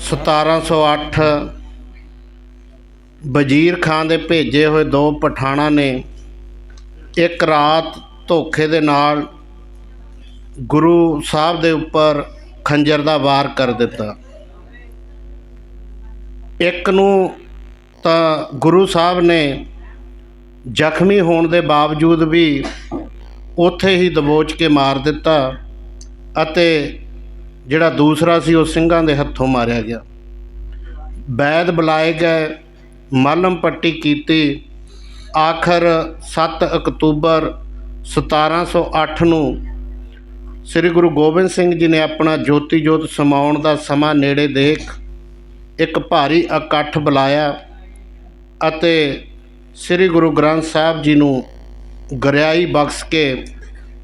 1708 ਵਜ਼ੀਰ ਖਾਨ ਦੇ ਭੇਜੇ ਹੋਏ ਦੋ ਪਠਾਣਾਂ ਨੇ ਇੱਕ ਰਾਤ ਧੋਖੇ ਦੇ ਨਾਲ ਗੁਰੂ ਸਾਹਿਬ ਦੇ ਉੱਪਰ ਖੰਜਰ ਦਾ ਵਾਰ ਕਰ ਦਿੱਤਾ। ਇੱਕ ਨੂੰ ਤਾਂ ਗੁਰੂ ਸਾਹਿਬ ਨੇ ਜ਼ਖਮੀ ਹੋਣ ਦੇ ਬਾਵਜੂਦ ਵੀ ਉੱਥੇ ਹੀ ਦਬੋਚ ਕੇ ਮਾਰ ਦਿੱਤਾ ਅਤੇ ਜਿਹੜਾ ਦੂਸਰਾ ਸੀ, ਉਹ ਸਿੰਘਾਂ ਦੇ ਹੱਥੋਂ ਮਾਰਿਆ ਗਿਆ। ਵੈਦ ਬੁਲਾਏ ਗਏ, ਮਾਲਮ ਪੱਟੀ ਕੀਤੀ। ਆਖਰ 7 ਅਕਤੂਬਰ 1708 ਨੂੰ ਸ੍ਰੀ ਗੁਰੂ ਗੋਬਿੰਦ ਸਿੰਘ ਜੀ ਨੇ ਆਪਣਾ ਜੋਤੀ ਜੋਤ ਸਮਾਉਣ ਦਾ ਸਮਾਂ ਨੇੜੇ ਦੇਖ ਇੱਕ ਭਾਰੀ ਇਕੱਠ ਬੁਲਾਇਆ ਅਤੇ ਸ੍ਰੀ ਗੁਰੂ ਗ੍ਰੰਥ ਸਾਹਿਬ ਜੀ ਨੂੰ ਗਰਿਆਈ ਬਖਸ਼ ਕੇ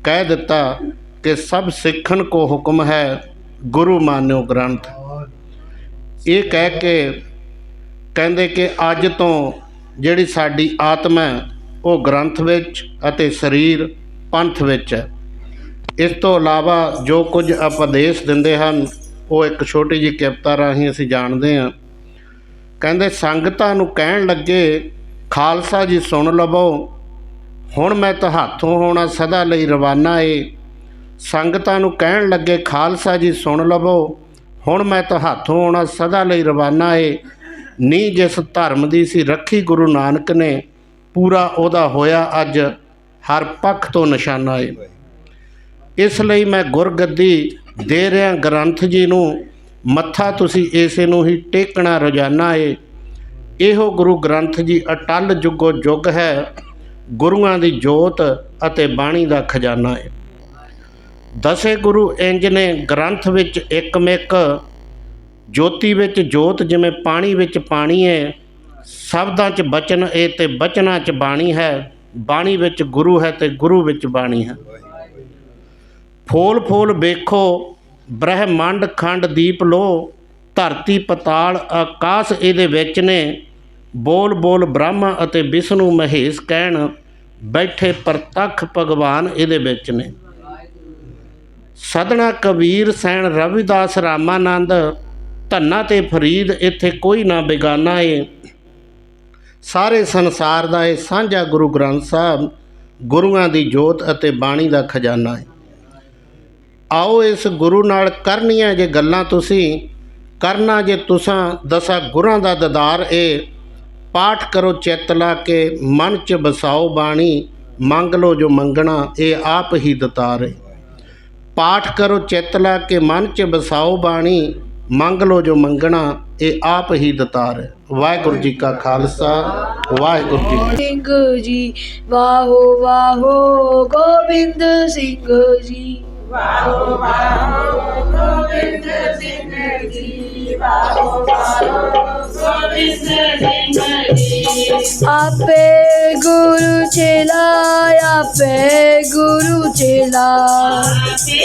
ਕਹਿ ਦਿੱਤਾ ਕਿ ਸਭ ਸਿੱਖਣ ਕੋ ਹੁਕਮ ਹੈ ਗੁਰੂ ਮਾਨਿਓ ਗ੍ਰੰਥ। ਇਹ ਕਹਿ ਕੇ ਕਹਿੰਦੇ ਕਿ ਅੱਜ ਤੋਂ ਜਿਹੜੀ ਸਾਡੀ ਆਤਮਾ ਉਹ ਗ੍ਰੰਥ ਵਿੱਚ ਅਤੇ ਸਰੀਰ ਪੰਥ ਵਿੱਚ ਹੈ। ਇਸ ਤੋਂ ਇਲਾਵਾ ਜੋ ਕੁਝ ਉਪਦੇਸ਼ ਦਿੰਦੇ ਹਨ, ਉਹ ਇੱਕ ਛੋਟੀ ਜਿਹੀ ਕਿਰਤਾ ਰਾਹੀਂ ਅਸੀਂ ਜਾਣਦੇ ਹਾਂ। ਕਹਿੰਦੇ, ਸੰਗਤਾਂ ਨੂੰ ਕਹਿਣ ਲੱਗੇ, ਖਾਲਸਾ ਜੀ ਸੁਣ ਲਵੋ। ਹੁਣ ਮੈਂ ਤੁਹਾਥੋਂ ਹੋਣਾ, ਸਦਾ ਲਈ ਰਵਾਨਾ ਏ। ਸੰਗਤਾਂ ਨੂੰ ਕਹਿਣ ਲੱਗੇ, ਖਾਲਸਾ ਜੀ, ਸੁਣ ਲਵੋ। ਹੁਣ ਮੈਂ ਤੁਹਾਥੋਂ ਆਉਣਾ ਸਦਾ ਲਈ ਰਵਾਨਾ ਏ। ਨੀ ਜਿਸ ਧਰਮ ਦੀ ਸੀ ਰੱਖੀ ਗੁਰੂ ਨਾਨਕ ਨੇ, ਪੂਰਾ ਉਹਦਾ ਹੋਇਆ ਅੱਜ ਹਰ ਪੱਖ ਤੋਂ ਨਿਸ਼ਾਨਾ ਏ। ਇਸ ਲਈ ਮੈਂ ਗੁਰਗੱਦੀ ਦੇ ਰਿਹਾ ਗ੍ਰੰਥ ਜੀ ਨੂੰ। ਮੱਥਾ ਤੁਸੀਂ ਇਸੇ ਨੂੰ ਹੀ ਟੇਕਣਾ ਰੋਜ਼ਾਨਾ ਏ। ਇਹੋ ਗੁਰੂ ਗ੍ਰੰਥ ਜੀ ਅਟਲ ਜੁਗੋ ਜੁਗ ਹੈ। ਗੁਰੂਆਂ ਦੀ ਜੋਤ ਅਤੇ ਬਾਣੀ ਦਾ ਖਜ਼ਾਨਾ ਹੈ ਦਸੇ ਗੁਰੂ ਇੰਜ ਨੇ ਗ੍ਰੰਥ ਵਿੱਚ ਇੱਕਮਿਕ ਜੋਤੀ ਵਿੱਚ ਜੋਤ, ਜਿਵੇਂ ਪਾਣੀ ਵਿੱਚ ਪਾਣੀ ਹੈ, ਸ਼ਬਦਾਂ 'ਚ ਬਚਨ ਇਹ ਤੇ ਬਚਨਾਂ 'ਚ ਬਾਣੀ ਹੈ, ਬਾਣੀ ਵਿੱਚ ਗੁਰੂ ਹੈ ਤੇ ਗੁਰੂ ਵਿੱਚ ਬਾਣੀ ਹੈ। ਫੋਲ ਫੋਲ ਵੇਖੋ, ਬ੍ਰਹਿਮੰਡ ਖੰਡ ਦੀਪ ਲੋ, ਧਰਤੀ ਪਤਾਲ ਆਕਾਸ਼ ਇਹਦੇ ਵਿੱਚ ਨੇ, ਬੋਲ ਬੋਲ ਬ੍ਰਹਮਾ ਅਤੇ ਵਿਸ਼ਨੂੰ ਮਹੇਸ਼ ਕਹਿਣ, ਬੈਠੇ ਪ੍ਰਤੱਖ ਭਗਵਾਨ ਇਹਦੇ ਵਿੱਚ ਨੇ। ਸਦਣਾ ਕਬੀਰ ਸੈਣ ਰਵਿਦਾਸ ਰਾਮਾਨੰਦ, ਧੰਨਾ ਤੇ ਫਰੀਦ ਇੱਥੇ ਕੋਈ ਨਾ ਬੇਗਾਨਾ ਏ। ਸਾਰੇ ਸੰਸਾਰ ਦਾ ਇਹ ਸਾਂਝਾ ਗੁਰੂ ਗ੍ਰੰਥ ਸਾਹਿਬ ਗੁਰੂਆਂ ਦੀ ਜੋਤ ਅਤੇ ਬਾਣੀ ਦਾ ਖਜ਼ਾਨਾ ਹੈ ਆਓ ਇਸ ਗੁਰੂ ਨਾਲ ਕਰਨੀਆਂ ਜੇ ਗੱਲਾਂ ਤੁਸੀਂ, ਕਰਨਾ ਜੇ ਤੁਸਾਂ, ਦਸਾਂ ਗੁਰਾਂ ਦਾ ਦਦਾਰ ਏ। ਪਾਠ ਕਰੋ ਚਿੱਤ ਲਾ ਕੇ, ਮਨ ਚ ਬਸਾਓ ਬਾਣੀ, ਮੰਗ ਲੋ ਜੋ ਮੰਗਣਾ, ਇਹ ਆਪ ਹੀ ਦਤਾਰ ਏ। ਪਾਠ ਕਰੋ ਚਿੱਤ ਲਾ ਕੇ ਮਨ ਚ ਬਸਾਓ ਬਾਣੀ ਮੰਗ ਲੋ ਜੋ ਮੰਗਣਾ ਇਹ ਆਪ ਹੀ ਦਤਾਰ। ਹੈ ਵਾਹਿਗੁਰੂ ਜੀ ਕਾ ਖਾਲਸਾ ਵਾਹਿਗੁਰੂ ਜੀ ਕੀ ਸਿੰਘ ਜੀ ਵਾਹੋ ਵਾਹੋ ਗੋਬਿੰਦ ਸਿੰਘ ਜੀ। ਆਪੇ ਗੁਰੂ ਚੇਲਾ ਆਪੇ ਗੁਰੂ ਚੇਲਾ।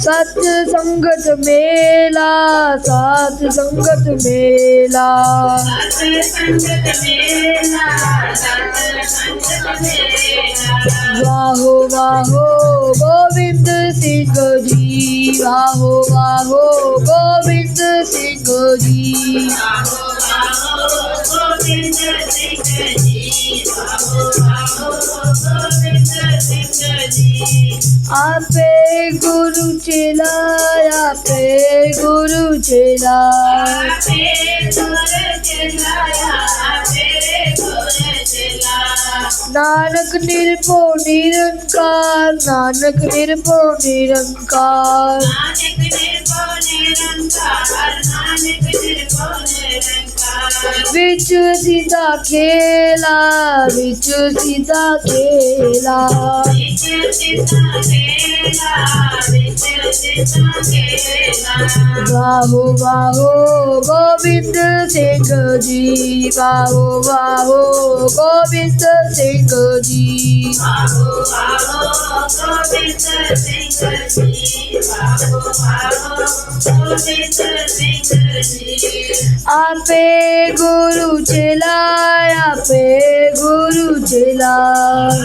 ਸਤ ਸੰਗਤ ਮੇਲਾ, ਸਤ ਸੰਗਤ ਮੇਲਾ। ਵਾਹੋ ਵਾਹੋ, ਗੋਬਿੰਦ ਸਿੰਘ ਜੀ, ਵਾਹੋ ਵਾਹੋ, ਗੋਬਿੰਦ ਸਿੰਘ ਜੀ। ਆਪੇ ਗੁਰੂ ਚੇਲਾ ਆਪੇ ਗੁਰੂ ਚੇਲਾ ਨਾਨਕ ਨਿਰਭਉ ਨਿਰੰਕਾਰ ਨਾਨਕ ਨਿਰਭਉ ਨਿਰੰਕਾਰ। विच तिचा खेला विच तिचा खेला वाहो वाहो गोविंद सिंह जी. बाहो बाहो गोविंद सिंह जी. ਵਿੱਚ ਸਿੱਧਾ ਖੇਲਾ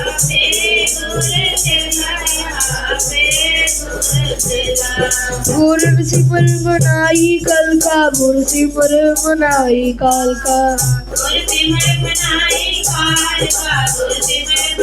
ਵਿੱਚ ਸਿੱਧਾ ਖੇਲਾ ਵਾਹੋ ਵਾਹੋ ਗੋਬਿੰਦ ਸਿੰਘ ਜੀ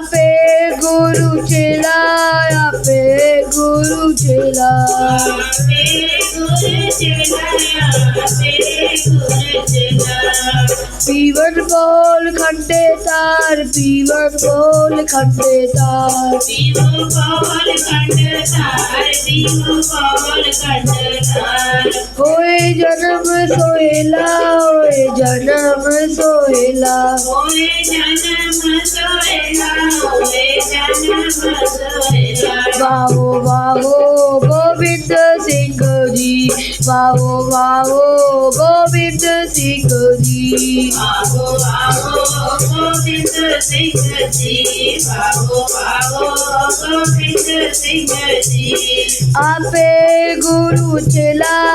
ਖੰਡੇ ਕੀ ਵੇਲਾ ਵਾਹੋ ਵਾਹੋ ਗੋਬਿੰਦ ਸਿੰਘ ਜੀ ਵਾਹੋ ਵਾਹੋ ਗੋਬਿੰਦ ਸਿੰਘ ਜੀ ਆਪੇ ਗੁਰੂ ਚੇਲਾ ਆਪੇ ਗੁਰੂ ਚੇਲਾ ਪੀਵਨ ਬੋਲ ਖੰਡੇ ਤਾਰ ਪੀਵਨ ਬੋਲ ਖੰਡੇ ਤਾਰ ਹੋਏ ਜਨਮ ਸੋਹਿਲਾ ਹੋਏ ਜਨਮ ਸੋਹਿਲਾ ਵਾਹੋ ਵਾਹੋ ਗੋਬਿੰਦ ਸਿੰਘ ਜੀ। ਵਾਹੋ ਵਾਹੋ ਗੋਬਿੰਦ ਸਿੰਘ ਜੀ। ਆਪੇ ਗੁਰੂ ਚੇਲਾ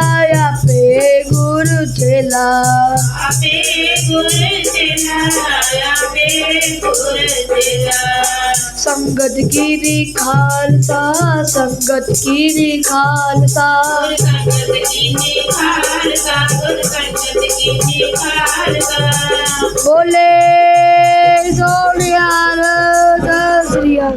ਆਪੇ ਗੁਰੂ ਚੇਲਾ। ਸੰਗਤ ਕੀ ਦੀ ਖਾਲਸਾ ਸੰਗਤ ਕੀ ਦੀ ਖਾਲਸਾ ਕੀਨੇ ਖਾਲਸਾ ਗੁਰ ਸੰਗਤ ਕੀਨੇ ਖਾਲਸਾ ਬੋਲੇ ਸੋਹਣਿਆ ਸਸਰੀਆ